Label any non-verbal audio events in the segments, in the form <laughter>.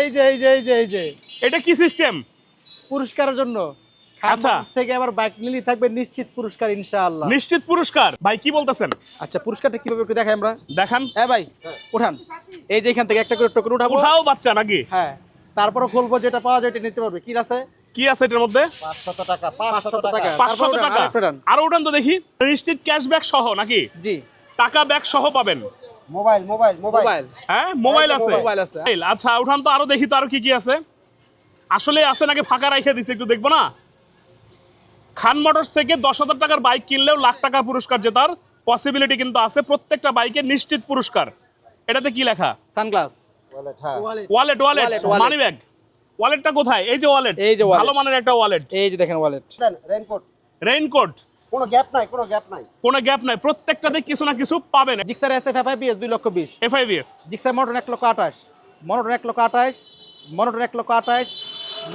এই যে এই যে এই যে এই যে। এটা কি সিস্টেম পুরস্কারের জন্য। আচ্ছা। থেকে আবার বাইক থাকবে নিশ্চিত পুরস্কার ইনশাআল্লাহ। নিশ্চিত পুরস্কার। ভাই কি বলতেছেন? আচ্ছা পুরস্কারটা কীভাবে একটু দেখাই আমরা? দেখান। হ্যাঁ ভাই উঠান। এই যে এখান থেকে একটা করে টোকেন উঠাবো। উঠাও বাচ্চা নাকি? হ্যাঁ। তারপরে খুলবো যেটা পাওয়া যায় এটা নিতে পারবে। কি আছে? কি আছে এটার মধ্যে? টাকা টাকা। টাকা। আরও উঠান তো দেখি। নিশ্চিত ক্যাশব্যাক সহ নাকি? জি। টাকা ব্যাক সহ পাবেন। Mobile mobile mobile. মোবাইল। হ্যাঁ মোবাইল আছে। মোবাইল আছে। আচ্ছা উঠান তো আরও দেখি তো আরও কি কি আছে। আসলে আছে নাকি ফাঁকা রাইখে দিছে একটু দেখব না? খান মোটরস থেকে দশ হাজার টাকার বাইক কিনলেও লাখ টাকার পুরস্কার জেতার পসিবিলিটি কিন্তু আছে। প্রত্যেকটা বাইকে নিশ্চিত পুরস্কার। এটাতে কি লেখা? সানগ্লাস। ওয়ালেট হ্যাঁ। ওয়ালেট। মানি ব্যাগ ওয়ালেটটা কোথায়? এই যে ওয়ালেট এই যে ভালো মানের একটা ওয়ালেট এই যে দেখেন ওয়ালেট রেইনকোট রেইনকোট কোনো গ্যাপ নাই কোনো গ্যাপ নাই। কোনো গ্যাপ নাই প্রত্যেকটাতে কিছু না কিছু পাবেন। জিক্সার এস এফ দুই লক্ষ বিশ। এফআইভিএস জিক্সার মোটর এক লক্ষ আঠাশ। মনোটর এক লক্ষ আঠাশ এক লক্ষ আঠাশ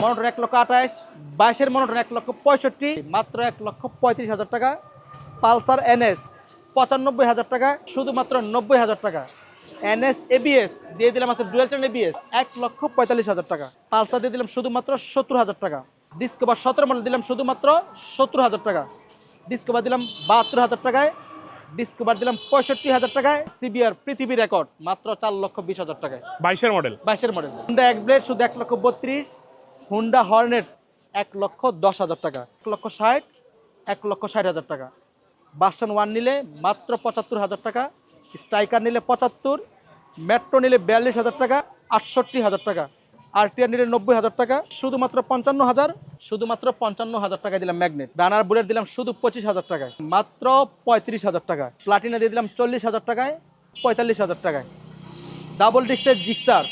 মনোটর এক লক্ষ আঠাশ বাইশের এক লক্ষ পঁয়ষট্টি মাত্র এক লক্ষ পঁয়ত্রিশ হাজার টাকা। পালসার এনএস পঁচানব্বই হাজার টাকা শুধুমাত্র নব্বই হাজার টাকা। এনএস এবিএস দিয়ে দিলাম আছে ডুয়েল চ্যানেল এবিএস এক লক্ষ পঁয়তাল্লিশ হাজার টাকা। পালসার দিয়ে দিলাম শুধুমাত্র সত্তর হাজার টাকা। ডিসকভার সতেরো মডেল দিলাম শুধুমাত্র সত্তর হাজার টাকা। ডিসকভার দিলাম বাহাত্তর হাজার টাকায়। ডিসকভার দিলাম পঁয়ষট্টি হাজার টাকায়। সিবিআর পৃথিবী রেকর্ড মাত্র চার লক্ষ বিশ হাজার টাকায়। বাইশের মডেল বাইশের মডেল হুন্ডা এক্স ব্লেড শুধু এক লক্ষ বত্রিশ হুন্ডা হর্নেটস এক লক্ষ দশ হাজার টাকা। এক লক্ষ ষাট এক লক্ষ ষাট হাজার টাকা। বাসন ওয়ান নিলে মাত্র পঁচাত্তর হাজার টাকা স্ট্রাইকার নিলে পঁচাত্তর মেট্রো নিলে বিয়াল্লিশ হাজার টাকা আটষট্টি হাজার টাকা। আরটিআর নিলে নব্বই হাজার টাকা শুধুমাত্র পঞ্চান্ন হাজার। শুধুমাত্র পঞ্চান্ন হাজার টাকা দিলাম ম্যাগনেট রানার বুলেট দিলাম শুধু পঁচিশ হাজার টাকায়। মাত্র পঁয়ত্রিশ হাজার টাকা প্লাটিনা দিয়ে দিলাম চল্লিশ হাজার টাকায় পঁয়তাল্লিশ হাজার টাকায়। ডাবল ডিক্সের জিক্সার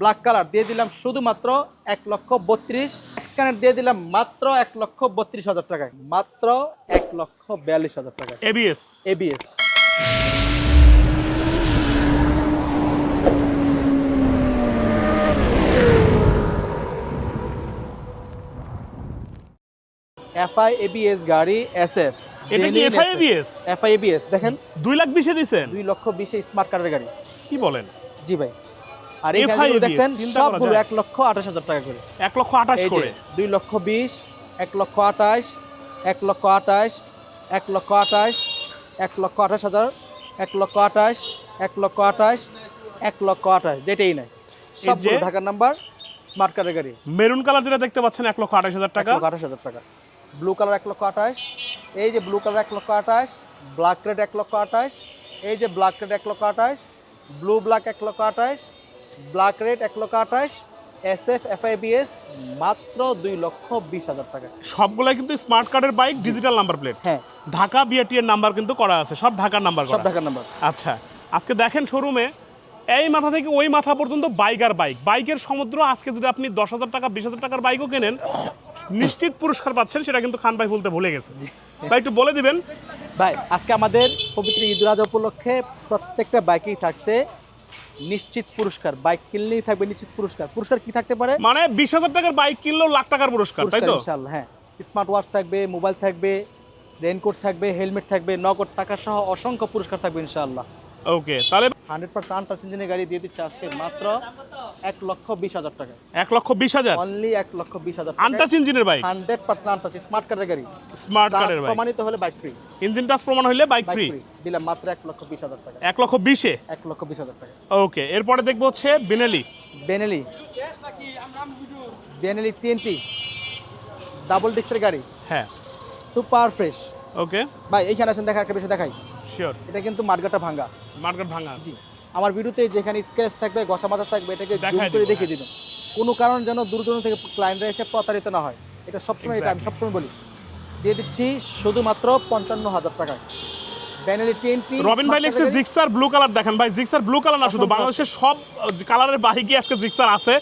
ব্ল্যাক কালার দিয়ে দিলাম শুধুমাত্র এক লক্ষ বত্রিশ। স্ক্যানার দিয়ে দিলাম মাত্র এক লক্ষ বত্রিশ হাজার টাকায়। মাত্র এক লক্ষ বিয়াল্লিশ হাজার টাকায়। এবিএস এবিএস এফআই এবিএস গাড়ি এসএফ এটা কি? এফআই এবিএস দেখেন দুই লাখ বিশে দিছেন দুই লক্ষ বিশে স্মার্ট কার্ডের গাড়ি কি বলেন জি ভাই আর এই গাড়িগুলো দেখছেন সবগুলো যায়। এক লক্ষ আঠাশ হাজার টাকা করে এক লক্ষ আঠাশ এই যে করে দুই লক্ষ বিশ এক লক্ষ আঠাশ এক লক্ষ আঠাশ এক লক্ষ আঠাশ এক লক্ষ আঠাশ হাজার এক লক্ষ আঠাশ এক লক্ষ আঠাশ এক লক্ষ আঠাশ যেটাই নাই সবগুলো ঢাকার নাম্বার স্মার্ট কার্ডের গাড়ি মেরুন কালার যেটা দেখতে পাচ্ছেন এক লক্ষ আঠাশ হাজার টাকা লক্ষ আঠাশ হাজার টাকা ব্লু কালার এক লক্ষ আঠাশ এই যে ব্লু কালার এক লক্ষ আঠাশ ব্ল্যাক রেড এক লক্ষ আঠাশ এই যে ব্ল্যাক রেড এক লক্ষ আঠাশ ব্লু ব্ল্যাক এক লক্ষ আঠাশ ব্ল্যাক রেড এক লক্ষ আঠাশ এস এফ এফআইবিএস মাত্র দুই লক্ষ বিশ হাজার টাকা। সবগুলাই কিন্তু স্মার্ট কার্ডের বাইক ডিজিটাল নাম্বার প্লেট। হ্যাঁ। ঢাকা বিআরটি এর নাম্বার কিন্তু করা আছে সব ঢাকার নাম্বার সব করা। ঢাকার নাম্বার। আচ্ছা আজকে দেখেন শোরুমে এই মাথা থেকে ওই মাথা পর্যন্ত বাইক আর বাইক। বাইকের সমুদ্র আজকে যদি আপনি দশ হাজার টাকা বিশ হাজার টাকার বাইকও কেনেন নিশ্চিত পুরস্কার পাচ্ছেন সেটা কিন্তু খান ভাই বলতে ভুলে গেছে। ভাই একটু বলে দিবেন। ভাই আজকে আমাদের পবিত্র ঈদ উল আজহা উপলক্ষে প্রত্যেকটা বাইকেই থাকছে নিশ্চিত পুরস্কার। বাইক কিনলেই থাকবে নিশ্চিত পুরস্কার। পুরস্কার কি থাকতে পারে? মানে বিশ হাজার টাকার বাইক কিনলেও লাখ টাকার পুরস্কার তাই তো? ইনশাআল্লাহ হ্যাঁ। স্মার্ট ওয়াচ থাকবে মোবাইল থাকবে রেনকোট থাকবে হেলমেট থাকবে নগদ টাকা সহ অসংখ্য পুরস্কার থাকবে ইনশাআল্লাহ। ওকে তাহলে হান্ড্রেড পার্সেন্ট আনটাচ ইঞ্জিনের গাড়ি দিয়ে দিচ্ছে আজকে মাত্র এক লক্ষ বিশ হাজার টাকা। এক লক্ষ বিশ হাজার? অনলি এক লক্ষ বিশ হাজার আনটাচ ইঞ্জিনের bike hundred percent untouch smart কার্ডের গাড়ি। স্মার্ট কার্ডের বাইক প্রমাণিত হলে বাইক ফ্রি ইঞ্জিন টাচ প্রমাণ হইলে বাইক ফ্রি দিলাম মাত্র এক লক্ষ বিশ হাজার টাকা। এক লক্ষ বিশে? এক লক্ষ বিশ হাজার টাকা। ওকে এরপরে দেখব হচ্ছে Benelli Benelli Benelli TNT double ডিস্কের গাড়ি। হ্যাঁ। সুপার ফ্রেশ ওকে ভাই এইখানে আসেন দেখা একটা বিষয় দেখাই। শিওর। এটা কিন্তু মার্কেট ভাঙা। আছে। আমার ভিডিওতে যেখানে স্ক্র্যাচ থাকবে গসা মাজা থাকবে এটাকে জুম করে দেখিয়ে দিবেন। কোনো কারণ যেন দূর দূরান্ত থেকে ক্লায়েন্টরা এসে প্রতারিত না হয়। এটা সবসময় এটা আমি সবসময় বলি। দিয়ে দিচ্ছি শুধুমাত্র পঞ্চান্ন হাজার টাকায়। বেনেলি টিএনটি রবিন ভাই লিখছে জিক্সার ব্লু কালার দেখেন। ভাই জিক্সার ব্লু কালার না শুধু বাংলাদেশের সব কালারের বাইকই আজকে জিক্সার আছে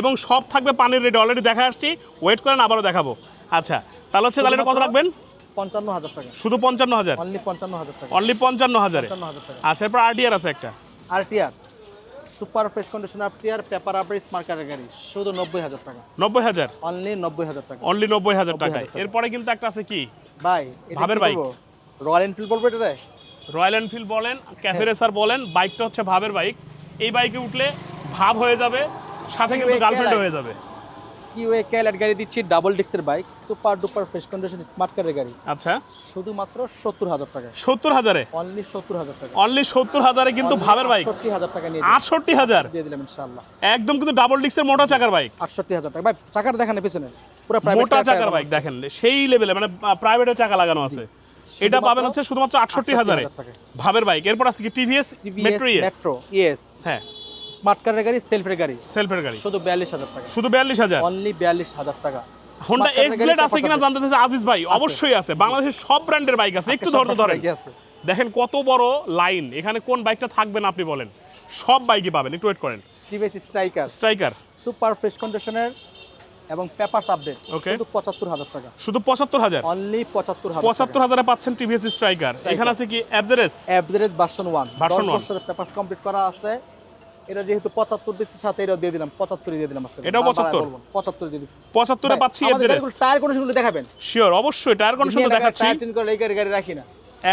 এবং সব থাকবে পানির রেডি অলরেডি দেখা আসছি। ওয়েট করেন আবারও দেখাবো। আচ্ছা তাহলে হচ্ছে তাহলে কত রাখবেন? পঞ্চান্ন হাজার টাকা। শুধু পঞ্চান্ন হাজার অনলি পঞ্চান্ন হাজার টাকা অনলি পঞ্চান্ন হাজার আচ্ছা এরপর আরটিআর আছে একটা। RTR super fresh condition RTR paper update কার্ডের গাড়ি শুধু নব্বই হাজার টাকা নব্বই হাজার অনলি নব্বই হাজার টাকা। অনলি নব্বই হাজার টাকা। এরপরে কিন্তু একটা আছে কি? ভাই ভাবের বাইক। রয়্যাল এনফিল্ড বলব এটা? রয়্যাল এনফিল্ড বলেন ক্যাফে রেসার বলেন বাইকটা হচ্ছে ভাবের বাইক। এই বাইকে উঠলে ভাব হয়ে যাবে সাথে কিন্তু গার্লফ্রেন্ড হয়ে যাবে। কিউএ ক্যালেট গাড়ি দিচ্ছি double ডিক্সের bike super duper fresh condition smart কারের গাড়ি। আচ্ছা। শুধুমাত্র সত্তর হাজার টাকা। সত্তর হাজারে? অনলি সত্তর হাজার টাকা। অনলি সত্তর হাজারে কিন্তু ভাবের বাইক আটষট্টি হাজার টাকা নিয়ে আটষট্টি হাজার? দিয়ে দিলাম ইনশাল্লাহ একদম কিন্তু ডাবল ডিক্সের মোটা চাকার বাইক আটষট্টি হাজার টাকা। ভাই চাকার দেখেন পিছনে। পুরো মোটা চাকার বাইক দেখেন সেই লেভেলে মানে প্রাইভেটের চাকা লাগানো আছে। এটা পাবেন হচ্ছে শুধুমাত্র আটষট্টি হাজারে। ভাবের বাইক এরপর আছে কি? টিভিএস মেট্রো মেট্রো ইয়েস হ্যাঁ। স্মার্ট কারের গাড়ি সেলফের গাড়ি। সেলফের গাড়ি। শুধু বিয়াল্লিশ হাজার টাকা। শুধু বিয়াল্লিশ হাজার? অনলি বিয়াল্লিশ হাজার টাকা। হোন্ডা এক্স ব্লেড আছে কিনা জানতে চাইছে আজিজ ভাই অবশ্যই আছে। বাংলাদেশের সব ব্র্যান্ডের বাইক আছে। একটু বাইকই আছে। দেখেন কত বড় লাইন এখানে কোন বাইকটা থাকবে না আপনি বলেন। সব বাইকই পাবেন। একটু ওয়েট করেন। TVS Striker Striker super fresh কন্ডিশনের এবং পেপারস আপডেট ওকে শুধু পঁচাত্তর হাজার টাকা। শুধু পঁচাত্তর হাজার? অনলি পঁচাত্তর হাজার পঁচাত্তর হাজারে পাচ্ছেন টিভিএস স্ট্রাইকার এখানে আছে কি অ্যাবজারেস অ্যাভারেজ ভার্সন ওয়ান Version দশ one। পেপারস কমপ্লিট করা আছে। এটা যেহেতু সাথে এটাও দিয়ে দিলাম পঁচাত্তরই দিয়ে দিলাম আজকে। এটাও 75? পঁচাত্তর? দিয়ে দিচ্ছি। পঁচাত্তরে পাচ্ছি টায়ার কন্ডিশনগুলো দেখাবেন। শিওর অবশ্যই টায়ার কন্ডিশন দেখাচ্ছি। টায়ার চেঞ্জ করে এই গাড়ি গাড়ি রাখি না।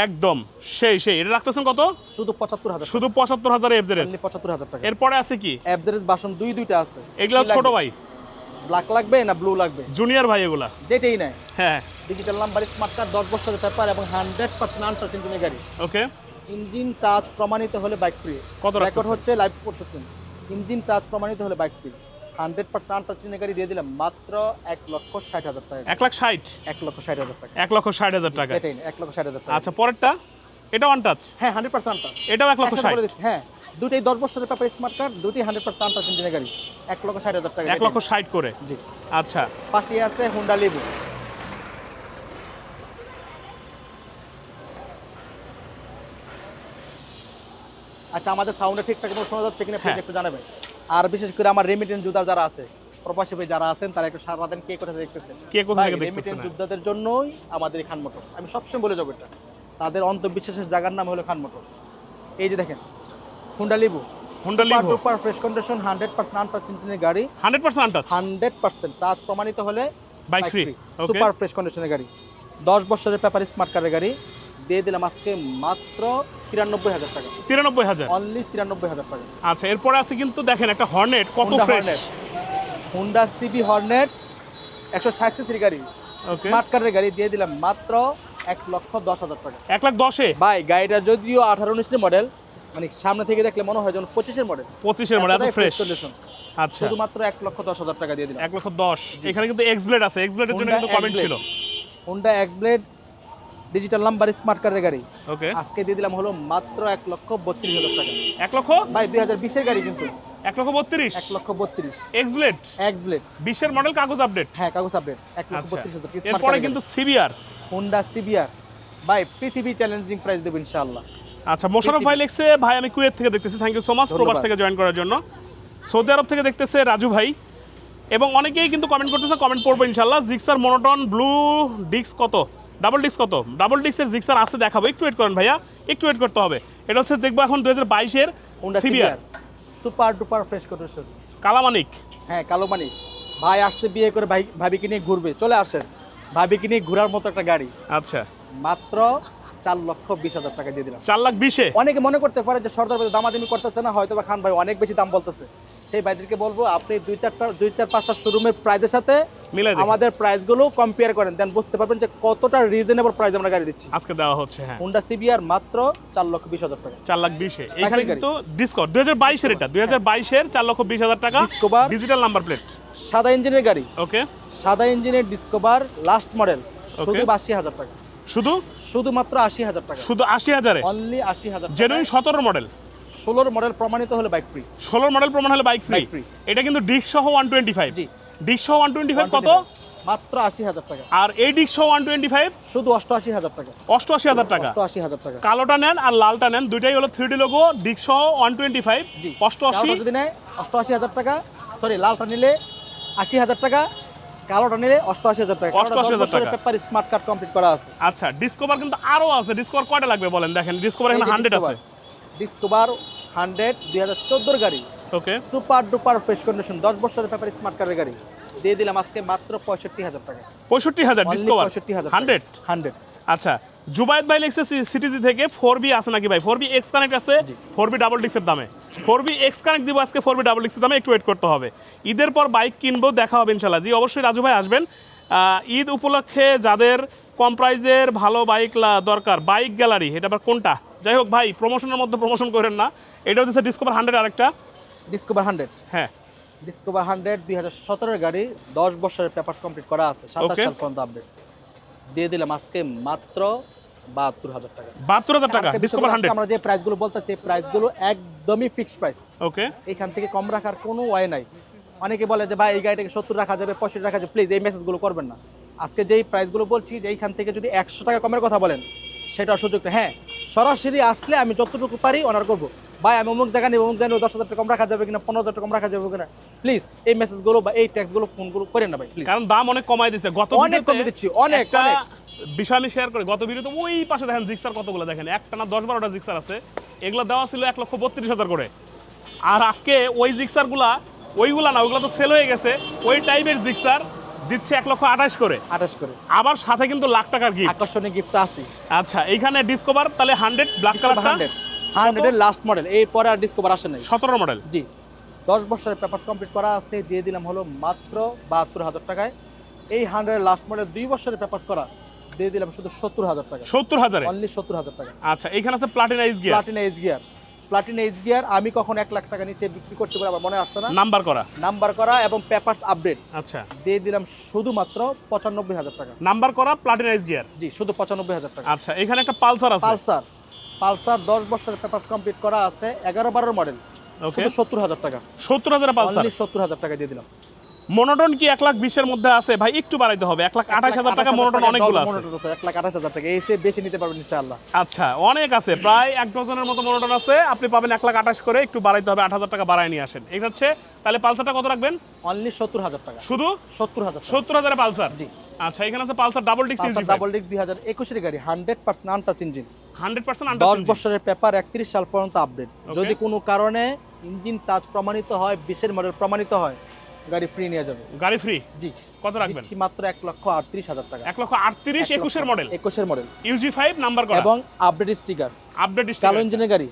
একদম। সেই সেই এটা রাখতেছেন কত? শুধু পঁচাত্তর হাজার শুধু পঁচাত্তর হাজার অনলি পঁচাত্তর হাজার টাকা। এরপরে আছে কি? অ্যাভারেজ ভার্সন দুই দুইটা আছে। এগুলো ছোট ভাই। ব্ল্যাক লাগবে না ব্লু লাগবে? জুনিয়র ভাই এগুলা। যেটাই নাই হ্যাঁ। ডিজিটাল নাম্বার স্মার্ট কার্ড দশ বছরের পেপার এবং হান্ড্রেড পার্সেন্ট গাড়ি। ওকে ইঞ্জিন টাচ প্রমাণিত হলে বাইক ফ্রি কত রেকর্ড হচ্ছে লাইভ করতেছেন। ইঞ্জিন টাচ প্রমাণিত হলে বাইক ফ্রি হান্ড্রেড পার্সেন্ট ইঞ্জিনের গাড়ি দিয়ে দিলাম মাত্র এক লক্ষ ষাট হাজার টাকা। এক লাখ ষাট? এক লক্ষ ষাট হাজার টাকা। এক লক্ষ ষাট হাজার টাকা। এটাই এক লক্ষ ষাট হাজার টাকা। আচ্ছা পরেরটা? এটা ওয়ান টাচ হ্যাঁ হান্ড্রেড পার্সেন্ট আনটাচ এটাও এক লক্ষ ষাট? হ্যাঁ। দুটোই দশ বছরের পেপার স্মার্ট কার্ড দুটি হান্ড্রেড পার্সেন্ট ইঞ্জিনের গাড়ি। এক লক্ষ ষাট হাজার টাকা এক লক্ষ ষাট করে? জি। আচ্ছা। পাশে আছে হুন্ডা লিবু আচ্ছা আমাদের সাউন্ডে ঠিকঠাক মতো শোনা যাচ্ছে কিনা হ্যাঁ। একটু জানাবেন। আর বিশেষ করে আমার রেমিটেন্স যোদ্ধা যারা আছে প্রবাসী ভাই যারা আছেন তারা একটু সারা সারাদিন কে কোথা থেকে দেখতেছে? কে কোথা থেকে দেখতেছে রেমিটেন্স যোদ্ধাদের জন্যই আমাদের এই খান মোটরস আমি সবসময় বলে যাব এটা। তাদের অন্তর্বিশ্বাসের জায়গার নাম হলো খান মোটরস এই যে দেখেন Honda Livo. Super fresh condition untouch ইঞ্জিনের গাড়ি। আনটাচ টাচ প্রমাণিত হলে. সুপার ফ্রেশ কন্ডিশনের গাড়ি। দশ বছরের পেপার স্মার্ট কারের গাড়ি। দিয়ে দিলাম আজকে মাত্র তিরানব্বই হাজার টাকা। তিরানব্বই হাজার? অনলি তিরানব্বই হাজার টাকা। আচ্ছা এরপরে আছে কিন্তু দেখেন একটা হর্নেট কত fresh Hornet। Honda CB Hornet একশো ষাট সিসির গাড়ি। স্মার্ট কারের গাড়ি দিয়ে দিলাম মাত্র এক লক্ষ দশ হাজার টাকা। এক লাখ দশে? ভাই গাড়িটা যদিও আঠারো উনিশের মডেল মানে সামনে থেকে দেখলে মনে হয় যেন পঁচিশের মডেল পঁচিশের মডেল এত ফ্রেশ কন্ডিশন আচ্ছা। শুধুমাত্র এক লক্ষ দশ হাজার টাকা দিয়ে দিলাম। এক লক্ষ দশ। এখানে কিন্তু এক্স ব্লেড আছে। এক্স ব্লেডের জন্য কিন্তু কমেন্ট। ছিল। Honda X Blade digital number smart কারের গাড়ি। ওকে আজকে দিয়ে দিলাম হলো মাত্র এক লক্ষ বত্রিশ হাজার টাকা। এক লক্ষ? ভাই দুই হাজার বিশের গাড়ি কিন্তু। এক লক্ষ বত্রিশ? এক লক্ষ বত্রিশ। এক্স ব্লেড এক্স ব্লেড বিশের মডেল কাগজ আপডেট হ্যাঁ কাগজ আপডেট এক লক্ষ আচ্ছা। বত্রিশ হাজার এরপরে কিন্তু সিবিআর হুন্ডা সিবিআর ভাই পৃথিবী চ্যালেঞ্জিং প্রাইস দেবো ইনশাআল্লাহ। আচ্ছা মোশারফ ভাই লিখছে ভাই আমি কুয়েত থেকে দেখতেছি। থ্যাংক ইউ সো মাচ প্রবাস থেকে জয়েন করার জন্য। সৌদি আরব থেকে দেখতেছে রাজু ভাই। এবং অনেকেই কিন্তু কমেন্ট করতেছে কমেন্ট করব ইনশাল্লাহ জিক্সার মনোটন ব্লু ডিস্ক কত? ডাবল ডিস্ক কত? ডাবল ডিস্কের জিক্সার আছে দেখাবো। একটু ওয়েট করেন ভাইয়া একটু ওয়েট করতে হবে। এটা হচ্ছে দেখব এখন দু হাজার বাইশের CBR super duper fresh condition Kalamanik. হ্যাঁ কালো মানিক ভাই আসতে বিয়ে করে ভাই ভাবিকে নিয়ে ঘুরবে। চলে আসেন। ভাবিকে নিয়ে ঘোরার মতো একটা গাড়ি। আচ্ছা। মাত্র চার লক্ষ বিশ হাজার টাকা দিয়ে দিলাম। চার লাখ বিশে? অনেকে মনে করতে পারে যে সর্দার বাজার দামাদামি করতেছে না হয়তো বা খান ভাই অনেক বেশি দাম বলতেছে। সেই ভাইদেরকে বলব আপনি দুই চারটা দুই চার পাঁচটা শোরুমের প্রাইসের সাথে। আমাদের প্রাইসগুলো কম্পেয়ার করেন দেন বুঝতে পারবেন যে কতটা রিজনেবল প্রাইস আমরা গাড়ি দিচ্ছি। আজকে দেওয়া হচ্ছে হ্যাঁ। হুন্ডা সিবিআর মাত্র চার লক্ষ বিশ হাজার টাকা। চার লাখ বিশে। এখানে গাড়ি। কিন্তু দুই হাজার বাইশের এটা দুই হাজার বাইশের চার লক্ষ বিশ হাজার টাকা। ডিজিটাল নাম্বার প্লেট সাদা ইঞ্জিনের গাড়ি। ওকে সাদা ইঞ্জিনের ডিসকভার লাস্ট মডেল শুধু Okay. আশি হাজার টাকা। শুধু? শুধুমাত্র আশি হাজার টাকা। শুধু আশি হাজারে? অনলি আশি হাজার জেনুইন সতেরো মডেল ষোলোর মডেল প্রমাণিত হলে বাইক ফ্রি ষোলোর মডেল প্রমাণ হলে বাইক ফ্রি এটা কিন্তু ডিস্ক সহ ওয়ান টোয়েন্টি ফাইভ জি। ডিস্ক সহ ওয়ান টোয়েন্টি ফাইভ কত? মাত্র আশি হাজার টাকা। আর এই ডিস্ক সহ ওয়ান টোয়েন্টি ফাইভ শুধু অষ্টআশি হাজার টাকা। অষ্টআশি হাজার টাকা। অষ্টআশি হাজার টাকা। কালোটা নেন আর লালটা নেন দুইটাই হলো থ্রি ডি লোগো ডিস্ক সহ ওয়ান টোয়েন্টি ফাইভ অষ্টআশি? যদি নেয় অষ্টআশি হাজার টাকা। সরি লালটা নিলে আশি হাজার টাকা। কালোটা নিলে অষ্টআশি হাজার টাকা। 88,000 টাকা। পেপার স্মার্ট কার্ড কমপ্লিট করা আছে। আচ্ছা ডিসকভার কিন্তু আরও আছে। ডিসকভার কয়টা লাগবে বলেন? দেখেন ডিসকভার এখানে হান্ড্রেড আছে। ডিসকভার হান্ড্রেড দুই হাজার চোদ্দোর গাড়ি। Okay super duper fresh condition দশ বছরের পেপার স্মার্ট কার্ডের গাড়ি। দিয়ে দিলাম আজকে মাত্র পঁয়ষট্টি হাজার টাকা। পঁয়ষট্টি হাজার ডিসকভার পঁয়ষট্টি হাজার হান্ড্রেড হান্ড্রেড আচ্ছা জুবাইদ ভাই লিখছে সিটিজি থেকে ফোর বি আছে নাকি ভাই? ফোর বি এক্স কানেক্ট আছে? ফোর বি ডাবল ডিক্সের দামে। ফোর বি এক্স কানেক্ট দিব আজকে ফোর বি ডাবল ডিক্সের দামে একটু ওয়েট করতে হবে। ঈদের পর বাইক কিনবো দেখা হবে ইনশাল্লাহ জি অবশ্যই রাজু ভাই আসবেন। ঈদ উপলক্ষে যাদের কম প্রাইজের ভালো বাইক দরকার বাইক গ্যালারি এটা আবার কোনটা? যাই হোক ভাই প্রমোশনের মধ্যে প্রমোশন করেন না। এটা হচ্ছে ডিসকভার হান্ড্রেড আরেকটা। ডিসকভার হান্ড্রেড হ্যাঁ। ডিসকভার হান্ড্রেড দুই হাজার সতেরোর গাড়ি দশ বছরের পেপার কমপ্লিট করা আছে সাতাশ. সাল পর্যন্ত আপডেট দিয়ে দিলাম আজকে মাত্র বাহাত্তর হাজার টাকা। বাহাত্তর হাজার টাকা ডিসকভার হান্ড্রেড আমরা যে প্রাইসগুলো বলতেছি প্রাইসগুলো একদমই ফিক্সড প্রাইস ওকে এখান থেকে কম রাখার কোনো ওয়ে নাই। অনেকে বলে যে ভাই এই গাড়িটাকে সত্তর রাখা যাবে পঁয়ষট্টি রাখা যাবে প্লিজ এই মেসেজগুলো করবেন না। আজকে যেই প্রাইসগুলো বলছি যে এইখান থেকে যদি একশো টাকা কমের কথা বলেন সেটার সুযোগ হ্যাঁ সরাসরি আসলে আমি যতটুকু পারি অনার করব। ভাই আমি অমুক জায়গা নেব অমুক জায়গায় দশ হাজার টাকা কম রাখা যাবে কিনা পনেরো হাজার টাকা কম রাখা যাবে কিনা প্লিজ এই মেসেজগুলো বা এই ট্যাক্সগুলো ফোনগুলো করেন না ভাই প্লিজ কারণ দাম অনেক কমাই দিচ্ছে গত অনেক কমিয়ে দিচ্ছি, অনেক, অনেক। বিষয় আমি শেয়ার করি। গত ভিডিওতে ওই পাশে দেখেন জিক্সার কতগুলো দেখেন? একটা না দশ বারোটা জিক্সার আছে। এগুলো দেওয়া ছিল এক লক্ষ বত্রিশ হাজার করে। আর আজকে ওই জিক্সারগুলা ওইগুলা না ওইগুলো তো সেল হয়ে গেছে। ওই টাইপের জিক্সার দিচ্ছে এক লক্ষ আঠাশ করে। আঠাশ করে। আবার সাথে কিন্তু লাখ টাকার গিফট আকর্ষণীয় গিফট আছে আচ্ছা এইখানে ডিসকভার তাহলে হান্ড্রেড ব্ল্যাক কালার হান্ড্রেড হান্ড্রেডের লাস্ট মডেল এরপরে আর ডিসকভার আসে নাই। সতেরো মডেল জি। দশ বছরের পেপার কমপ্লিট করা আছে দিয়ে দিলাম হলো মাত্র বাহাত্তর হাজার টাকায়। এই হান্ড্রেড লাস্ট মডেল দুই বছরের পেপার করা। দিয়ে দিলাম শুধু সত্তর হাজার টাকা। সত্তর হাজারে? অনলি সত্তর হাজার টাকা। আচ্ছা এইখানে আছে প্লাটিনাইজ gear Platina H gear Platina H gear আমি কখন এক লাখ টাকা নিচে বিক্রি করতে পারি আমার মনে আসছে না। নাম্বার করা? নাম্বার করা এবং পেপারস আপডেট আচ্ছা। দিয়ে দিলাম শুধুমাত্র পঁচানব্বই হাজার টাকা। নাম্বার করা প্লাটিনাইজ গিয়ার জি শুধু পঁচানব্বই হাজার টাকা। আচ্ছা এখানে একটা পালসার আছে। পালসার পালসার দশ বছরের পেপারস কমপ্লিট করা আছে এগারো বারোর মডেল শুধু সত্তর হাজার টাকা। সত্তর হাজার পালসার সত্তর হাজার টাকা দিয়ে দিলাম। মনোটন কি এক লাখ বিশের মধ্যে আছে? ভাই একটু বাড়াইতে হবে। এক লাখ আঠাশ হাজার টাকা মনোটন অনেকগুলো আছে। এক লাখ আঠাশ হাজার টাকা। এসে বেশি নিতে পারবেন ইনশাআল্লাহ। আচ্ছা অনেক আছে। প্রায় এক ডজনের মতো মনোটন আছে। আপনি পাবেন এক লাখ আঠাশ করে একটু বাড়াইতে হবে আট হাজার টাকা বাড়ায় নিয়ে আসেন। এটা হচ্ছে তাহলে পালসারটা কত রাখবেন? অনলি সত্তর হাজার টাকা। শুধু? সত্তর হাজার সত্তর হাজারে পালসার? জি। আচ্ছা এখানে আছে পালসার ডাবল ডিক্স ডাবল ডিক দুই হাজার একুশের গাড়ি hundred percent untouch engine hundred percent দশ বছরের পেপার একত্রিশ সাল পর্যন্ত আপডেট যদি কোনো কারণে ইঞ্জিন টাচ প্রমাণিত হয় বিশের মডেল প্রমাণিত হয় গাড়ি ফ্রি নিয়ে যাবে। গাড়ি ফ্রি জি। কত রাখবেন? মাত্র এক লক্ষ আটত্রিশ হাজার টাকা। এক লক্ষ আটত্রিশ একুশের মডেল একুশের মডেল ইউজি ফাইভ নাম্বার করা এবং আপডেট স্টিকার আপডেট কালো ইঞ্জিনের গাড়ি।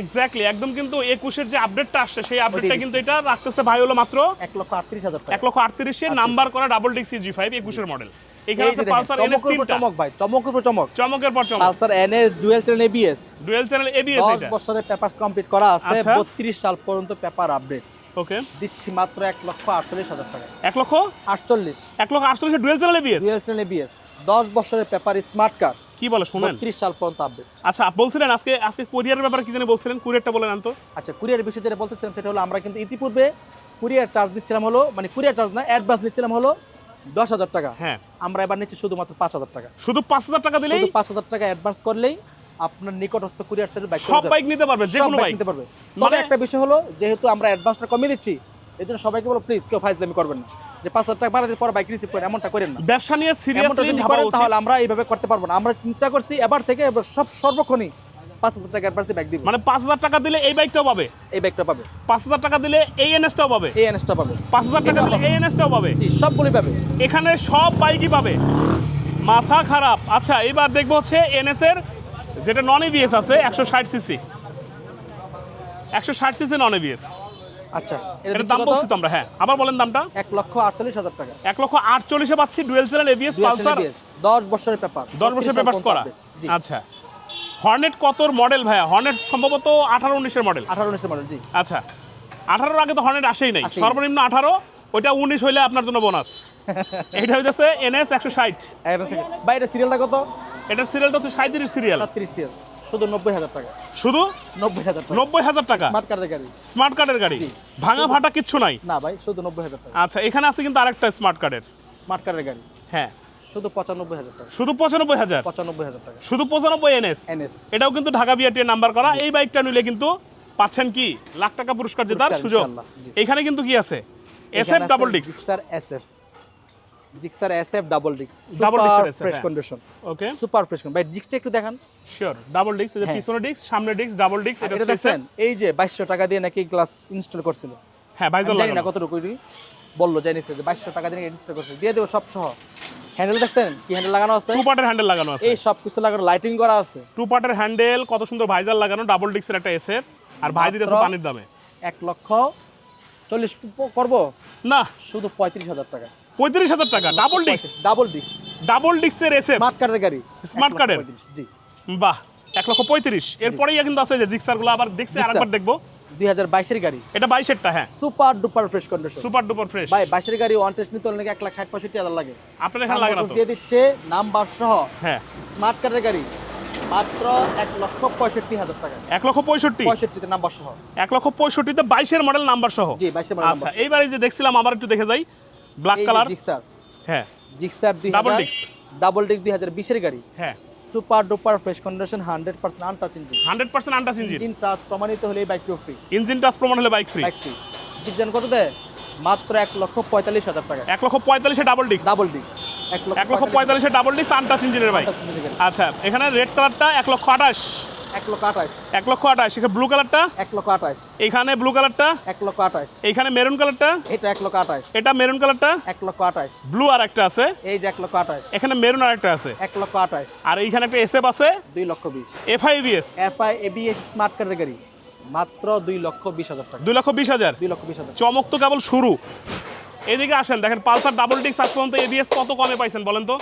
এক্স্যাক্টলি একদম কিন্তু একুশের যে আপডেটটা আসছে সেই আপডেটটা কিন্তু এটা রাখতেছে ভাই হলো মাত্র এক লক্ষ আটত্রিশ হাজার টাকা। এক লক্ষ আটত্রিশের নাম্বার করা ডাবল ডিক্স জি ফাইভ একুশের মডেল এখানে আছে পালসার এনএস চমক ভাই চমকের উপর চমক। চমকের পর চমক। Pulsar NS dual channel ABS dual channel ABS এটা। বছরের পেপার কমপ্লিট করা আছে আচ্ছা। বত্রিশ সাল পর্যন্ত পেপার আপডেট ওকে দিচ্ছি মাত্র এক লক্ষ আটচল্লিশ হাজার টাকা। এক লক্ষ? আটচল্লিশ। এক lakh আটচল্লিশের dual channel ABS dual channel ABS দশ বছরের পেপার স্মার্ট কার কি বলে শুনেন। বত্রিশ সাল পর্যন্ত আপডেট আচ্ছা বলছিলেন আজকে আজকে কোরিয়ারের ব্যাপারে কি জানি বলছিলেন কুরিয়ারটা বলেন আনতো। আচ্ছা কুরিয়ার বিষয়ে যেটা বলতেছিলাম সেটা হলো আমরা কিন্তু ইতিপূর্বে কুরিয়ার চার্জ দিচ্ছিলাম হলো মানে কুরিয়ার চার্জ না অ্যাডভান্স দিচ্ছিলাম হলো দশ হাজার টাকা। হ্যাঁ। আমরা এবার নিচ্ছি শুধুমাত্র পাঁচ হাজার টাকা। শুধু পাঁচ হাজার টাকা দিলেই? পাঁচ হাজার টাকা অ্যাডভান্স করলেই আপনার নিকটস্থ কুরিয়ার সেটের বাইক সব বাইক নিতে পারবে যে কোনো বাইক নিতে পারবে। তবে মানে- একটা বিষয় হলো যেহেতু আমরা অ্যাডভান্সটা কমিয়ে দিচ্ছি এই জন্য সবাইকে বলো প্লিজ কেউ ফাইজলামি করবেন না। যে পাঁচ হাজার টাকা বাড়াতে পর বাইক রিসিভ করেন এমনটা করেন না। ব্যবসা নিয়ে সিরিয়াসলি করেন তাহলে আমরা এইভাবে করতে পারব না। আমরা চিন্তা করছি এবার থেকে সব সর্বক্ষণই পাঁচ হাজার টাকা অ্যাডভান্সে বাইক দিব। মানে পাঁচ হাজার টাকা দিলে এই বাইকটাও পাবে? এই বাইকটা পাবে। পাঁচ হাজার টাকা দিলে এই এনএসটাও পাবে? এই এনএসটা পাবে। পাঁচ হাজার টাকা দিলে। এই এনএসটাও পাবে? জি সবগুলোই পাবে। এখানে সব বাইকই পাবে। মাথা খারাপ। আচ্ছা এবার দেখব হচ্ছে এনএস এর যেটা নন এভিএস আছে একশো ষাট সিসি একশো ষাট সিসি নন এভিএস আচ্ছা এটার দাম বলছি তো আমরা হ্যাঁ আবার বলেন দামটা। এক লক্ষ আটচল্লিশ হাজার টাকা। এক লক্ষ আটচল্লিশে পাচ্ছি ডুয়েল চ্যানেল এভিএস পালসার। দশ বছরের পেপার। দশ বছর পেপার্স করা। আচ্ছা। হর্নেট কতর মডেল ভাইয়া? হর্নেট সম্ভবত আঠারো উনিশের মডেল আঠারো উনিশের মডেল জি। আচ্ছা। আঠারোর আগে তো হর্নেট আসেই নাই। সর্বনিম্ন আঠারো ওইটা উনিশ হইলে আপনার জন্য বোনাস <laughs> এটা হইতেছে এনএস একশো ষাট। ভাই এটা সিরিয়ালটা কত? এটার সিরিয়ালটা হচ্ছে সাঁত্রিশ সিরিয়াল সাতত্রিশ সিরিয়াল শুধু নব্বই হাজার টাকা। শুধু? নব্বই হাজার টাকা। নব্বই হাজার টাকা। স্মার্ট কার্ডের গাড়ি। স্মার্ট কার্ডের গাড়ি। ভাঙা ফাটা কিচ্ছু নাই। না ভাই শুধু নব্বই হাজার টাকা। আচ্ছা এখানে আছে কিন্তু আরেকটা স্মার্ট কার্ডের স্মার্ট কার্ডের গাড়ি। হ্যাঁ। শুধু পঁচানব্বই হাজার টাকা। শুধু পঁচানব্বই হাজার? পঁচানব্বই হাজার টাকা। শুধু পঁচানব্বই এনএস NS এটাও কিন্তু ঢাকা বিআরটির নাম্বার করা। এই বাইকটা নিলে কিন্তু পাচ্ছেন কি? লাখ টাকা পুরস্কার জেতার সুযোগ। এখানে কিন্তু কি আছে? এসএফ ডাবল ডিক্স Gixxer SF Gixxer SF double disc. Super fresh হ্যাঁ। কন্ডিশন ওকে সুপার ফ্রেশ ভাই ডিক্সটা একটু দেখান। শিওর ডাবল ডিক্স যে হ্যাঁ। পিছনে ডিক্স সামনে ডিক্স ডাবল ডিক্স এটা দেখছেন? এই যে বাইশশো টাকা দিয়ে নাকি গ্লাস ইনস্টল করছিল। হ্যাঁ ভাইজাল জানি না কতটুকু বলল জানিস যে বাইশশো টাকা দিয়ে ইনস্টল করছিল দিয়ে দেবো সব সহ হ্যান্ডেল দেখছেন? কি হ্যান্ডেল লাগানো আছে? টু পার্টের হ্যান্ডেল লাগানো আছে। এই সব কিছু লাগানো লাইটিং করা আছে। টু পার্টের হ্যান্ডেল কত সুন্দর ভাইজাল লাগানো ডাবল ডিক্সের একটা এসএফ আর ভাই দিতেছে পানির দামে। এক লক্ষ চল্লিশ করব? না। শুধু পঁয়ত্রিশ হাজার টাকা। পঁয়ত্রিশ হাজার টাকা? ডাবল ডিক্স ডাবল ডিক্স ডাবল ডিক্সের এসএফ স্মার্ট কার্ডের গাড়ি। এর? পঁয়ত্রিশ, জি। বাহ এক লক্ষ পঁয়ত্রিশ। এরপরেই কিন্তু আছে যে জিক্সারগুলো আবার দেখছি আরেকবার দেখব। দুই হাজার বাইশের গাড়ি। এটা বাইশেরটা হ্যাঁ। Super duper fresh condition super duper fresh ভাই বাইশের গাড়ি ওয়ান টেস্ট নিতে নাকি এক লাখ ষাট পঁয়ষট্টি হাজার লাগে। আপনার এখানে লাগে না দিয়ে দিচ্ছে নাম্বার সহ। হ্যাঁ। স্মার্ট কার্ডের গাড়ি। মাত্র এক লক্ষ পঁয়ষট্টি হাজার টাকা। এক লক্ষ পঁয়ষট্টি? পঁয়ষট্টিতে নাম্বার সহ। এক লক্ষ পঁয়ষট্টিতে বাইশের মডেল নাম্বার সহ? জি বাইশের মডেল আচ্ছা এইবারে যে দেখছিলাম আবার একটু দেখে যাই। ব্ল্যাক কালার জিক্সার হ্যাঁ। জিক্সার দুই Double হাজার ডাবল ডিক দুই হাজার বিশের গাড়ি। হ্যাঁ। Super duper fresh condition hundred percent untouch engine hundred percent untouch engine engine touch প্রমাণিত হলে বাইকটিও ফ্রি ইঞ্জিন টাচ প্রমাণ হলে bike free bike free design কত দেয়? মাত্র এক লক্ষ পঁয়তাল্লিশ হাজার টাকা। এক লক্ষ পঁয়তাল্লিশে ডাবল ডিস্ক ডাবল ডিস্ক এক লক্ষ পঁয়তাল্লিশে ডাবল ডিস্ক আন্টাস ইঞ্জিনের গাড়ি আচ্ছা এখানে রেড কালারটা এক লক্ষ আঠাশ এক লক্ষ আঠাশ এক লক্ষ আঠাশ এখানে ব্লু কালারটা এক লক্ষ আঠাশ এখানে ব্লু কালারটা এক লক্ষ আঠাশ এইখানে মেরুন কালারটা এটা এক লক্ষ আঠাশ এটা মেরুন কালারটা এক লক্ষ আঠাশ ব্লু আর একটা আছে এই যে এক লক্ষ আঠাশ এখানে মেরুন আর একটা আছে এক লক্ষ আঠাশ আর এইখানে একটা এসএফ আছে দুই লক্ষ বিশ এফআইভিএস এফআই এবিএস স্মার্ট কার্ডের গাড়ি মাত্র দুই লক্ষ বিশ হাজার টাকা দুই লক্ষ বিশ হাজার দুই লক্ষ বিশ হাজার চমক তো কেবল শুরু এদিকে আসেন দেখেন পালসার ডাবল ডিক্স আজ পর্যন্ত এবিএস কত কমে পাইছেন বলেন তো?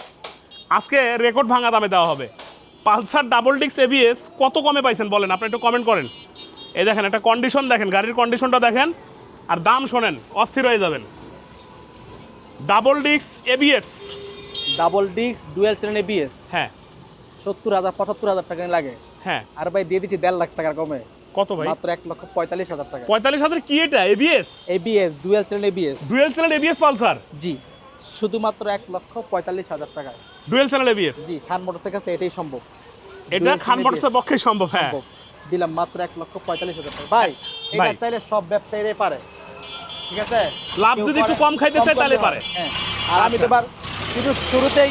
আজকে রেকর্ড ভাঙা দামে দেওয়া হবে। পালসার ডাবল ডিক্স এবিএস কত কমে পাইছেন বলেন? আপনি একটু কমেন্ট করেন। এই দেখেন একটা কন্ডিশন দেখেন গাড়ির কন্ডিশনটা দেখেন আর দাম শোনেন অস্থির হয়ে যাবেন। ডাবল ডিক্স ABS double disc dual channel ABS হ্যাঁ। সত্তর হাজার পঁচাত্তর হাজার টাকা লাগে। হ্যাঁ। আর ভাই দিয়ে দিচ্ছি দেড় লাখ টাকার কমে। কত ভাই? মাত্র এক লক্ষ পঁয়তাল্লিশ হাজার টাকা। পঁয়তাল্লিশ হাজার কি এটা? ABS ABS dual channel ABS dual channel ABS Pulsar? জি শুধুমাত্র এক লক্ষ পঁয়তাল্লিশ হাজার টাকা ডুয়েল চ্যানেল এবিএস জি খান মোটরসের কাছে এটাই সম্ভব। এটা খান মোটরসের পক্ষে সম্ভব হ্যাঁ। দিলাম মাত্র এক লক্ষ পঁয়তাল্লিশ হাজার টাকা। ভাই এটা চাইলে সব ব্যবসায়ীরাই পারে। ঠিক আছে? লাভ যদি একটু কম খাইতে চায় তাহলে পারে। হ্যাঁ। আর আমি তো। এবার শুধু শুরুতেই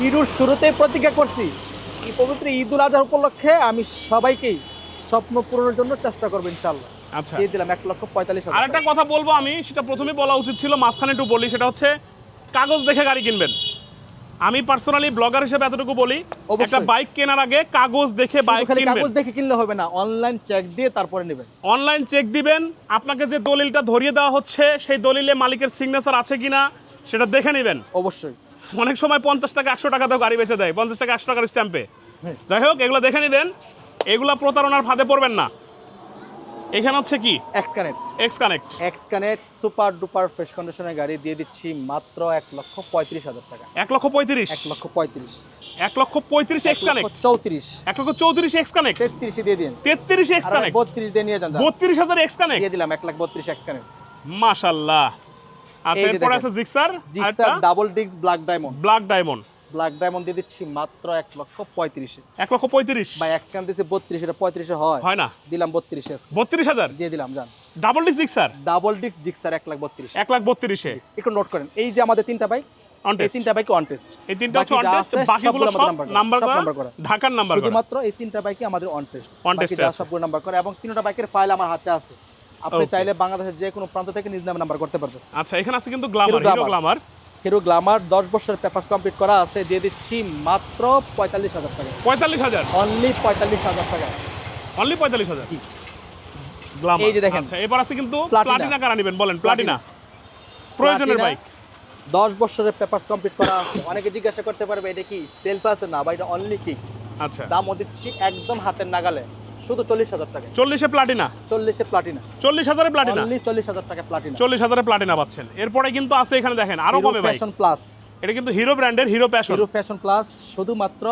ভিডিওর শুরুতেই প্রতিজ্ঞা করছি। এই পবিত্র ঈদ উল আজহার উপলক্ষে আমি সবাইকেই স্বপ্ন পূরণের জন্য চেষ্টা করব ইনশাল্লাহ আচ্ছা। দিয়ে দিলাম এক লক্ষ পঁয়তাল্লিশ হাজার আরেকটা কথা বলব আমি সেটা প্রথমেই বলা উচিত ছিল মাঝখানে একটু বলি সেটা হচ্ছে কাগজ দেখে গাড়ি কিনবেন। আমি পার্সোনালি ব্লগার হিসেবে এতটুকু বলি। একটা বাইক কেনার আগে কাগজ দেখে বাইক কিনবেন। কাগজ দেখে কিনলে হবে না অনলাইন চেক দিয়ে তারপরে নেবেন। অনলাইন চেক দিবেন আপনাকে যে দলিলটা ধরিয়ে দেওয়া হচ্ছে সেই দলিলে মালিকের সিগনেচার আছে কিনা সেটা দেখে নেবেন। অবশ্যই। অনেক সময় পঞ্চাশ টাকা একশো টাকাতেও গাড়ি বেচে দেয়। পঞ্চাশ টাকা একশো টাকার স্ট্যাম্পে। যাই হোক এগুলো দেখে নেবেন। এগুলা প্রতারণার ফাঁদে পড়বেন না। এখানে হচ্ছে কি? X connect X connect X connect super duper fresh কন্ডিশনের গাড়ি দিয়ে দিচ্ছি মাত্র এক লক্ষ পঁয়ত্রিশ হাজার টাকা। এক লক্ষ পঁয়ত্রিশ। এক লক্ষ পঁয়ত্রিশ। এক লক্ষ পঁয়ত্রিশ এক্স কানেক্ট চৌত্রিশ। এক লক্ষ চৌত্রিশ এক্স কানেক্ট তেত্রিশে দিয়ে দিন। তেত্রিশ এক্স কানেক্ট বত্রিশ দিয়ে নিয়ে যান যান। বত্রিশ হাজার এক্স কানেক্ট দিয়ে দিলাম এক লাখ বত্রিশ এক্স কানেক্ট মাশাল্লাহ। আচ্ছা এরপরে। আছে Gixxer Gixxer double disc black diamond black diamond black diamond দিয়ে দিচ্ছি মাত্র এক লক্ষ পঁয়ত্রিশে। এক লক্ষ পঁয়ত্রিশ। বা এক কান দিচ্ছে বত্রিশ এটা পঁয়ত্রিশে হয়। হয় না। দিলাম বত্রিশে বত্রিশ হাজার? দিয়ে দিলাম ডাবল জিক্সার ডাবল জিক্সার এক লাখ বত্রিশ। এক লাখ বত্রিশে। একটু নোট করেন। এই যে আমাদের তিনটা বাইক এই তিনটা বাইক অন টেস্ট এই তিনটা হচ্ছে অন টেস্ট বাকিগুলো সব নাম্বার করা। ঢাকার নাম্বার করা। শুধুমাত্র এই তিনটা বাইকই আমাদের অন টেস্ট সবগুলো নাম্বার করা। এবং তিনটা বাইকের ফাইল আমার হাতে আছে। আপনি চাইলে বাংলাদেশের যে কোনো প্রান্ত থেকে নিজ নামে নাম্বার করতে পারবেন। আচ্ছা এখানে আছে কিন্তু Glamour Hero. Glamour Hero Glamour দশ বছরের পেপার কমপ্লিট করা আছে দিয়ে দিচ্ছি মাত্র পঁয়তাল্লিশ হাজার টাকা। পঁয়তাল্লিশ হাজার? অনলি পঁয়তাল্লিশ হাজার টাকা। অনলি পঁয়তাল্লিশ হাজার? জি। এই যে দেখেন। আচ্ছা এবার আছে কিন্তু প্লাটিনা কারা নেবেন বলেন? প্লাটিনা প্রয়োজনের বাইক দশ বছরের পেপার কমপ্লিট করা আছে। অনেকে জিজ্ঞাসা করতে পারবে এটা কি সেলফ আছে? না বা এটা অনলি কি আচ্ছা। দামও দিচ্ছি একদম হাতের নাগালে। শুধু চল্লিশ হাজার টাকা চল্লিশে প্লাটিনা চল্লিশে প্লাটিনা চল্লিশ হাজারে প্লাটিনা চল্লিশ হাজার টাকা প্লাটিনা চল্লিশ হাজারে প্লাটিনা পাচ্ছেন। এরপরে কিন্তু আছে এখানে দেখেন আরও কমে ফ্যাশন প্লাস এটা কিন্তু হিরো ব্র্যান্ডের Hero Passion Hero Fashion plus শুধুমাত্র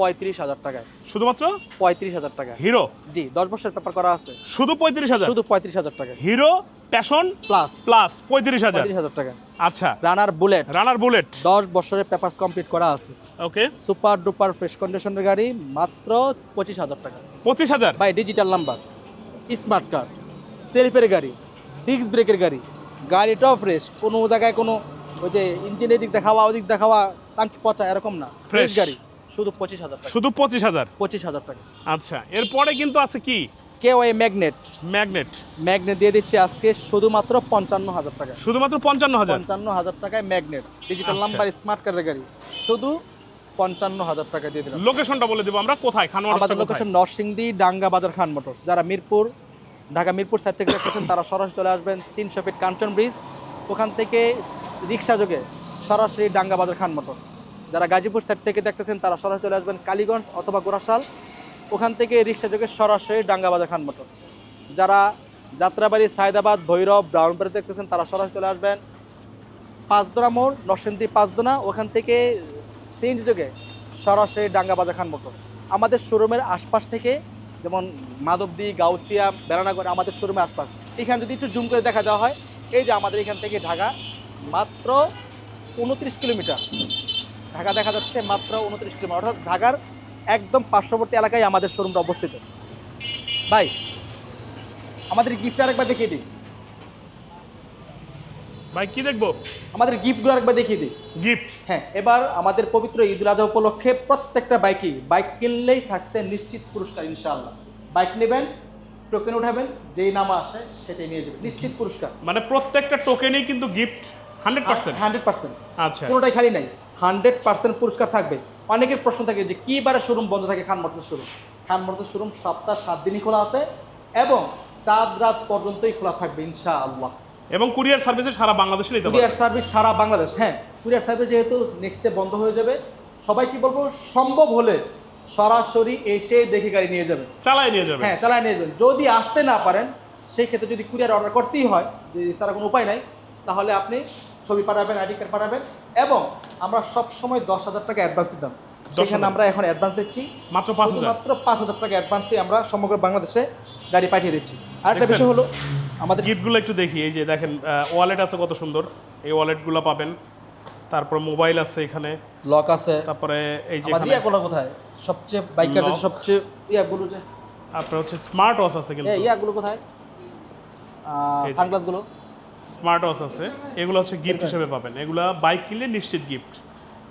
পঁয়ত্রিশ হাজার টাকায়। শুধুমাত্র? পঁয়ত্রিশ হাজার টাকা হিরো জি দশ বছর পেপার করা আছে। শুধু পঁয়ত্রিশ হাজার? শুধু পঁয়ত্রিশ হাজার টাকা হিরো প্যাশন প্লাস প্লাস পঁয়ত্রিশ হাজার। হাজার টাকা আচ্ছা। রানার বুলেট রানার বুলেট দশ বছরের পেপার কমপ্লিট করা আছে। ওকে সুপার ডুপার ফ্রেশ কন্ডিশনের গাড়ি মাত্র পঁচিশ হাজার টাকা পঁচিশ হাজার। By digital number smart card সেলফের গাড়ি ডিস্ক ব্রেকের গাড়ি গাড়িটাও ফ্রেশ কোনো জায়গায় কোনো ওই যে ইঞ্জিনের দিক দেখাওয়া ওদিক দেখাওয়া টাঙ্কি পচা এরকম না। ফ্রেশ গাড়ি শুধু পঁচিশ হাজার শুধু পঁচিশ হাজার? পঁচিশ হাজার টাকা। আচ্ছা এরপরে কিন্তু আছে কি? কে ওই ম্যাগনেট ম্যাগনেট ম্যাগনেট দিয়ে দিচ্ছে আজকে শুধুমাত্র পঞ্চান্ন হাজার টাকা। শুধুমাত্র পঞ্চান্ন হাজার? পঞ্চান্ন হাজার টাকায় ম্যাগনেট ডিজিটাল। নাম্বার স্মার্ট কার্ডের গাড়ি। শুধু পঞ্চান্ন হাজার টাকা দিয়ে দিলাম। লোকেশনটা বলে দেবো আমরা কোথায়? খান আমাদের লোকেশন নরসিংদী ডাঙ্গা বাজার খান মোটরস যারা মিরপুর ঢাকা মিরপুর সাইড থেকে দেখতেছেন তারা সরাসরি চলে আসবেন তিনশো ফিট কাঞ্চন ব্রিজ ওখান থেকে রিক্সা যোগে সরাসরি ডাঙ্গা বাজার খান মোটরস যারা গাজীপুর সাইড থেকে দেখতেছেন তারা সরাসরি চলে আসবেন কালীগঞ্জ অথবা গোরাশাল ওখান থেকে রিক্সা যোগে সরাসরি ডাঙ্গা বাজার খান মোটরস যারা যাত্রাবাড়ি সায়দাবাদ ভৈরব ব্রাউনবাড়ি দেখতেছেন তারা সরাসরি চলে আসবেন। পাঁচদোনা মোড় নরসিংদী পাঁচদোনা। ওখান থেকে সিএনজি যোগে সরাসরি ডাঙ্গা বাজার খান মোটরস আমাদের শোরুমের আশপাশ থেকে যেমন মাধবদী, গাউসিয়া, বেড়ানাগর, আমাদের শোরুমের আশপাশ। এখানে যদি একটু জুম করে দেখা যাওয়া হয়, এই যে আমাদের এখান থেকে ঢাকা মাত্র উনত্রিশ কিলোমিটার। ঢাকা দেখা যাচ্ছে মাত্র উনত্রিশ কিলোমিটার। অর্থাৎ ঢাকার একদম পার্শ্ববর্তী এলাকায় আমাদের শোরুমটা অবস্থিত। ভাই, আমাদের গিফট আরেকবার দেখিয়ে দিই। ভাই কি দেখব? আমাদের গিফটগুলো আরেকবার দেখিয়ে দিই। গিফট হ্যাঁ এবার আমাদের পবিত্র ঈদ উল আজহা উপলক্ষে প্রত্যেকটা বাইকই বাইক কিনলেই থাকছে নিশ্চিত পুরস্কার ইনশাআল্লাহ। বাইক নেবেন টোকেন উঠাবেন যেই নাম আসে সেটাই নিয়ে যাবেন। নিশ্চিত পুরস্কার। মানে প্রত্যেকটা টোকেনেই কিন্তু gift hundred percent hundred percent আচ্ছা। কোনোটাই খালি নাই। হান্ড্রেড পার্সেন্ট পুরস্কার থাকবে। অনেকের প্রশ্ন থাকে যে কি বারে শোরুম বন্ধ থাকে Khan Motors showroom Khan Motors showroom সপ্তাহ সাত দিনই খোলা আছে এবং চাঁদ রাত পর্যন্তই খোলা থাকবে ইনশাআল্লাহ। এবং কুরিয়ার সার্ভিসে সারা বাংলাদেশে নিতে কুরিয়ার সার্ভিস সারা বাংলাদেশ হ্যাঁ কুরিয়ার সার্ভিস যেহেতু নেক্সট ডে বন্ধ হয়ে যাবে সবাই কি বলব সম্ভব হলে সরাসরি এসে দেখে গাড়ি নিয়ে যাবে চালায় নিয়ে যাবে হ্যাঁ চালায় নিয়ে যাবেন। যদি আসতে না পারেন সেই ক্ষেত্রে যদি কুরিয়ার অর্ডার করতেই হয় যে সারা কোনো উপায় নাই তাহলে আপনি ছবি পাঠাবেন আইডি কার্ড পাঠাবেন এবং আমরা সব সময় দশ হাজার টাকা অ্যাডভান্স দিতাম। সেখানে আমরা এখন অ্যাডভান্স দিচ্ছি। মাত্র 5,000 মাত্র পাঁচ হাজার টাকা অ্যাডভান্স দিয়ে আমরা সমগ্র বাংলাদেশে গাড়ি পাঠিয়ে দিচ্ছি। আরেকটা বিষয় হলো আমাদের গিফটগুলো একটু দেখি এই যে দেখেন ওয়ালেট আছে কত সুন্দর। এই ওয়ালেটগুলো পাবেন। তারপর মোবাইল আছে এখানে। লক আছে। তারপরে এই যে আমাদের ইয়াগুলো কোথায়? সবচেয়ে বাইকারদের সবচেয়ে ইয়াগুলো যে আপনার হচ্ছে স্মার্ট ওয়াচ আছে কিন্তু। ইয়াগুলো কোথায়? সানগ্লাসগুলো স্মার্ট ওয়াচ আছে। এগুলো হচ্ছে গিফট হিসেবে পাবেন। এগুলা বাইক কিনলে নিশ্চিত গিফট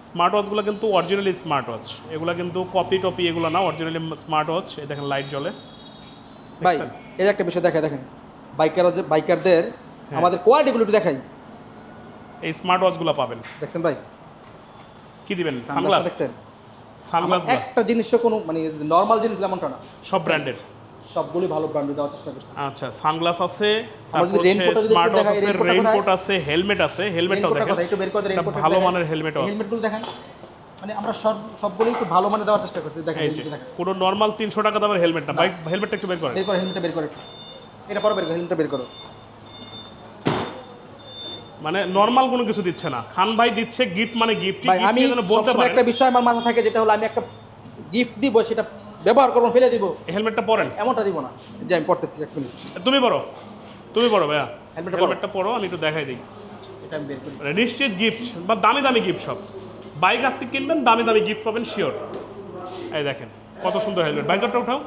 স্মার্ট ওয়াচগুলো কিন্তু অরিজিনালি স্মার্ট ওয়াচ এগুলো কিন্তু কপি টপি এগুলো না অরিজিনালি স্মার্ট ওয়াচ এই দেখেন লাইট জ্বলে। ভাই? এই একটা বিষয় দেখায় দেখেন। বাইকার যে বাইকারদের হ্যাঁ। আমাদের কোয়ালিটিগুলো একটু দেখাই। এই স্মার্ট ওয়াচগুলো পাবেন। দেখছেন ভাই? কি দিবেন? সানগ্লাস সানগ্লাস দেখছেন? আমার সানগ্লাসগুলো একটা জিনিসও কোনো মানে নর্মাল জিনিস এমনটা না। সব ব্র্যান্ডের সবগুলি ভালো ব্র্যান্ডে দেওয়ার চেষ্টা করছি। আচ্ছা সানগ্লাস আছে তারপর স্মার্ট ওয়াচ আছে রেইনকোট আছে হেলমেট আছে হেলমেটটাও দেখেন? একটু বের করে একটা ভালো মানের হেলমেটও আছে। হেলমেটগুলো দেখেন। মানে আমরা সব সবগুলি একটু ভালো মানে দেওয়ার চেষ্টা করছি। দেখেন কোনো নর্মাল তিনশো টাকা দামের হেলমেট না। বাইক হেলমেটটা একটু বের করেন। বের করো হেলমেটটা বের করো এটা পরে বের করো হেলমেটটা বের করো। মানে নর্মাল কোনো কিছু দিচ্ছে না। খান ভাই দিচ্ছে গিফট মানে গিফট ভাই আমি বলতে একটা বিষয় আমার মাথা থাকে যেটা হলো আমি একটা গিফট দিব সেটা ব্যবহার করব ফেলে দিব। হেলমেটটা পরেন। এমনটা দিব না। যে আমি পড়তেছি এক মিনিট তুমি পড়ো তুমি পড়ো ভাইয়া। হেলমেটটা পরো। হেলমেটটা পড়ো আমি একটু দেখাই দিই। এটা আমি বের করি। নিশ্চিত গিফট বা দামি দামি গিফট সব। বাইক আজকে কিনবেন দামি দামি গিফট পাবেন শিওর এই দেখেন কত সুন্দর হেলমেট বাইজারটা উঠাও।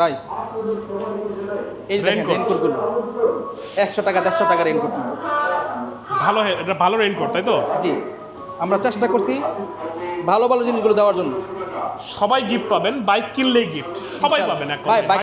ভাই এই যে দেখেন। রেনকোটগুলো একশো টাকা দেড়শো টাকা রেনকোট ভালো এটা ভালো রেনকোট তাই তো? জি। আমরা চেষ্টা করছি ভালো ভালো জিনিসগুলো দেওয়ার জন্য। সবাই গিফট পাবেন বাইক কিনলেই গিফট সবাই পাবেন এক ভাই,